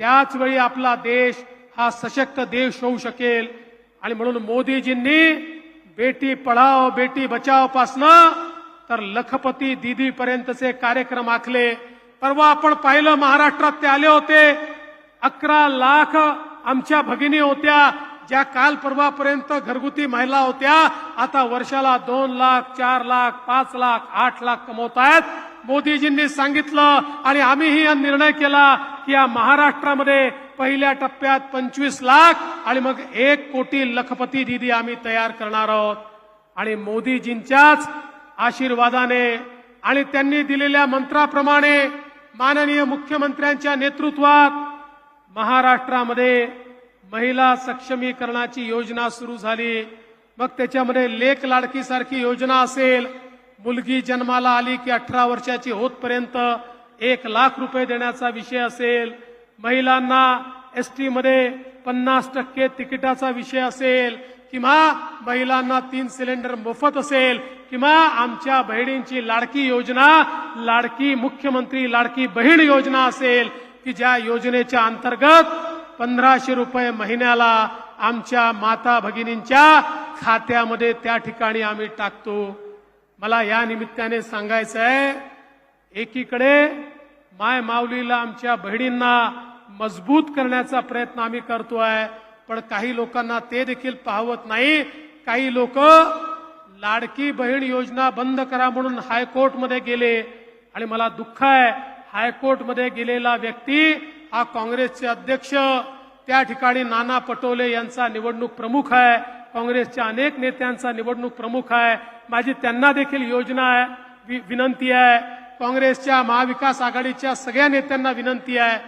त्याचवेळी आपला देश हा सशक्त देश होऊ शकेल. आणि म्हणून मोदीजींनी बेटी पढाओ बेटी बचाव पासनं तर लखपती दिदी पर्यंतचे कार्यक्रम आखले. परवा आपण पाहिलं महाराष्ट्रात ते आले होते. अकरा लाख आमच्या भगिनी होत्या ज्या काल परवापर्यंत घरगुती महिला होत्या. आता वर्षाला दोन लाख चार लाख पाच लाख आठ लाख कमवत आहेत मोदीजींनी सांगितलं आणि आम्हीही हा निर्णय केला की या महाराष्ट्रामध्ये पहिल्या टप्प्यात पंचवीस लाख आणि मग एक कोटी लखपती दिदी आम्ही तयार करणार आहोत. आणि मोदीजींच्याच आशीर्वादाने आणि त्यांनी दिलेल्या मंत्राप्रमाणे माननीय मुख्यमंत्र्यांच्या नेतृत्वात महाराष्ट्रामध्ये महिला सक्षमीकरणाची योजना सुरू झाली. मग त्याच्यामध्ये लेख लाडकीसारखी योजना असेल मुलगी जन्माला आली की अठरा वर्षाची होतपर्यंत एक लाख रुपये देण्याचा विषय असेल महिलांना एस टीमध्ये पन्नास टक्के तिकिटाचा विषय असेल किंवा महिलांना तीन सिलेंडर मोफत असेल किंवा आमच्या बहिणींची लाडकी योजना लाडकी मुख्यमंत्री लाडकी बहीण योजना असेल की ज्या योजनेच्या अंतर्गत पंधराशे रुपये महिन्याला आमच्या माता भगिनींच्या खात्यामध्ये त्या ठिकाणी आम्ही टाकतो. मला या निमित्ताने सांगायचं आहे एकीकडे माय माऊलीला आमच्या बहिणींना मजबूत करण्याचा प्रयत्न आम्ही करतोय पण काही लोकांना ते देखील पाहवत नाही. काही लोक लाडकी बहीण योजना बंद करा म्हणून हायकोर्टमध्ये गेले आणि मला दुःख आहे हायकोर्टमध्ये गेलेला व्यक्ती हा काँग्रेसचे अध्यक्ष त्या ठिकाणी नाना पटोले यांचा निवडणूक प्रमुख आहे. काँग्रेसच्या अनेक नेत्यांचा निवडणूक प्रमुख आहे. माझी त्यांना देखील योजना आहे. वि- विनंती आहे. काँग्रेसच्या महाविकास आघाडीच्या सगळ्या नेत्यांना विनंती आहे.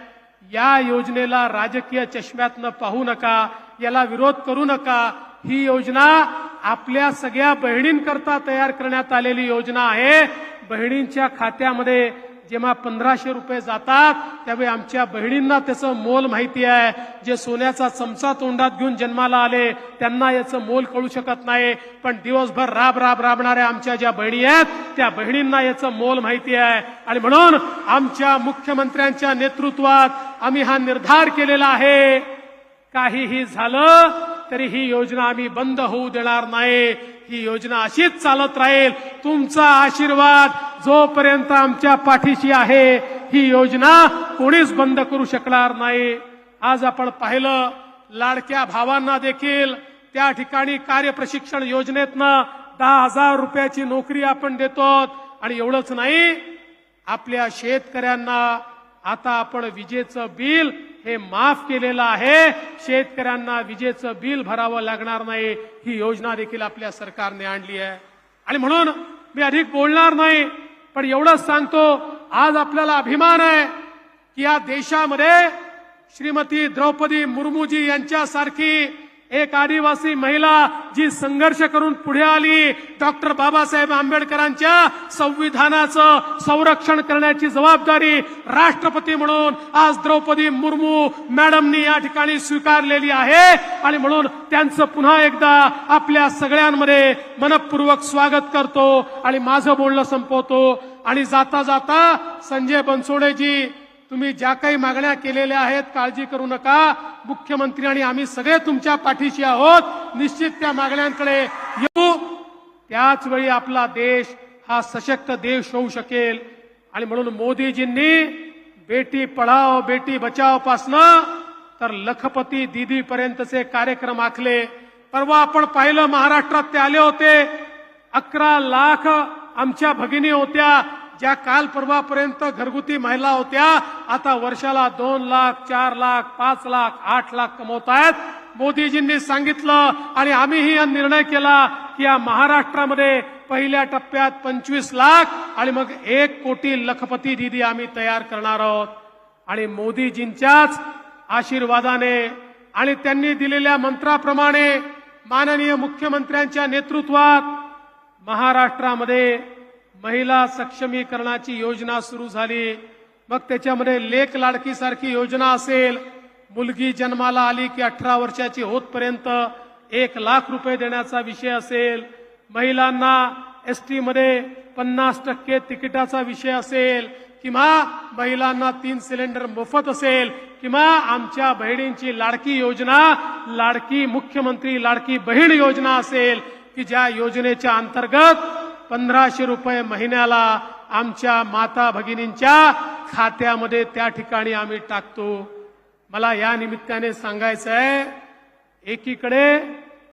या योजनेला राजकीय चष्म्यातनं पाहू नका. याला विरोध करू नका. ही योजना आपल्या सगळ्या बहिणींकरता तयार करण्यात आलेली योजना आहे. बहिणींच्या खात्यामध्ये जेव्हा पंधराशे रुपये जातात त्यावेळी आमच्या बहिणींना त्याचं मोल माहिती आहे. जे सोन्याचा चमचा तोंडात घेऊन जन्माला आले त्यांना याचं मोल कळू शकत नाही. पण दिवसभर राब राब राबणाऱ्या आमच्या ज्या बहिणी आहेत त्या बहिणींना याचं मोल माहिती आहे. आणि म्हणून आमच्या मुख्यमंत्र्यांच्या नेतृत्वात आम्ही हा निर्धार केलेला आहे. काहीही झालं तरी ही योजना आम्ही बंद होऊ देणार नाही. ही योजना अशीच चालत राहील. तुमचा आशीर्वाद जोपर्यंत आमच्या पाठीशी आहे ही योजना कोणीच बंद करू शकणार नाही. आज आपण पाहिलं लाडक्या भावांना देखील त्या ठिकाणी कार्यप्रशिक्षण योजनेतनं दहा हजार रुपयाची नोकरी आपण देतो आणि एवढंच नाही आपल्या शेतकऱ्यांना आता आपण विजेचं बिल हे माफ केलेलं आहे. शेतकऱ्यांना विजेचं बिल भरावं लागणार नाही. ही योजना देखील आपल्या सरकारने आणली आहे. आणि म्हणून मी अधिक बोलणार नाही पण एवढंच सांगतो आज आपल्याला अभिमान आहे की या देशामध्ये श्रीमती द्रौपदी मुर्मूजी यांच्यासारखी एक आदिवासी महिला जी संघर्ष करून पुढे आली डॉक्टर बाबासाहेब आंबेडकरांच्या संविधानाचं संरक्षण करण्याची जबाबदारी राष्ट्रपती म्हणून आज द्रौपदी मुर्मू मॅडमनी या ठिकाणी स्वीकारलेली आहे. आणि म्हणून त्यांचं पुन्हा एकदा आपल्या सगळ्यांमध्ये मनपूर्वक स्वागत करतो. आणि माझं बोलणं संपवतो. आणि जाता जाता संजय बनसोडेजी तुम्ही ज्या काही मागण्या केलेल्या आहेत काळजी करू नका. मुख्यमंत्री आणि आम्ही सगळे तुमच्या पाठीशी आहोत. निश्चित त्या मागण्यांकडे येऊ. त्याच वेळी आपला देश हा सशक्त देश होऊ शकेल. आणि म्हणून मोदीजींनी बेटी पढाओ बेटी बचाओ पासनं तर लखपती दीदी पर्यंतचे कार्यक्रम आखले. परवा आपण पाहिलं महाराष्ट्रात ते आले होते. अकरा लाख आमच्या भगिनी होत्या. ज्या काल परवापर्यंत घरगुती महिला होत्या आता वर्षाला दोन लाख चार लाख पाच लाख आठ लाख कमवत आहेत मोदीजींनी सांगितलं आणि आम्हीही हा निर्णय केला की या महाराष्ट्रामध्ये पहिल्या टप्प्यात पंचवीस लाख आणि मग एक कोटी लखपती दिदी आम्ही तयार करणार आहोत. आणि मोदीजींच्याच आशीर्वादाने आणि त्यांनी दिलेल्या मंत्राप्रमाणे माननीय मुख्यमंत्र्यांच्या नेतृत्वात महाराष्ट्रामध्ये महिला सक्षमीकरणाची योजना सुरू झाली. मग त्याच्यामध्ये लेख लाडकीसारखी योजना असेल. मुलगी जन्माला आली की अठरा वर्षाची होतपर्यंत एक लाख रुपये देण्याचा विषय असेल. महिलांना एस टीमध्ये पन्नास टक्के तिकिटाचा विषय असेल. किंवा महिलांना तीन सिलेंडर मोफत असेल. किंवा आमच्या बहिणींची लाडकी योजना लाडकी मुख्यमंत्री लाडकी बहीण योजना असेल. की ज्या योजनेच्या अंतर्गत पंधराशे रुपये महिन्याला आमच्या माता भगिनींच्या खात्यामध्ये त्या ठिकाणी आम्ही टाकतो. मला या निमित्ताने सांगायचं आहे एकीकडे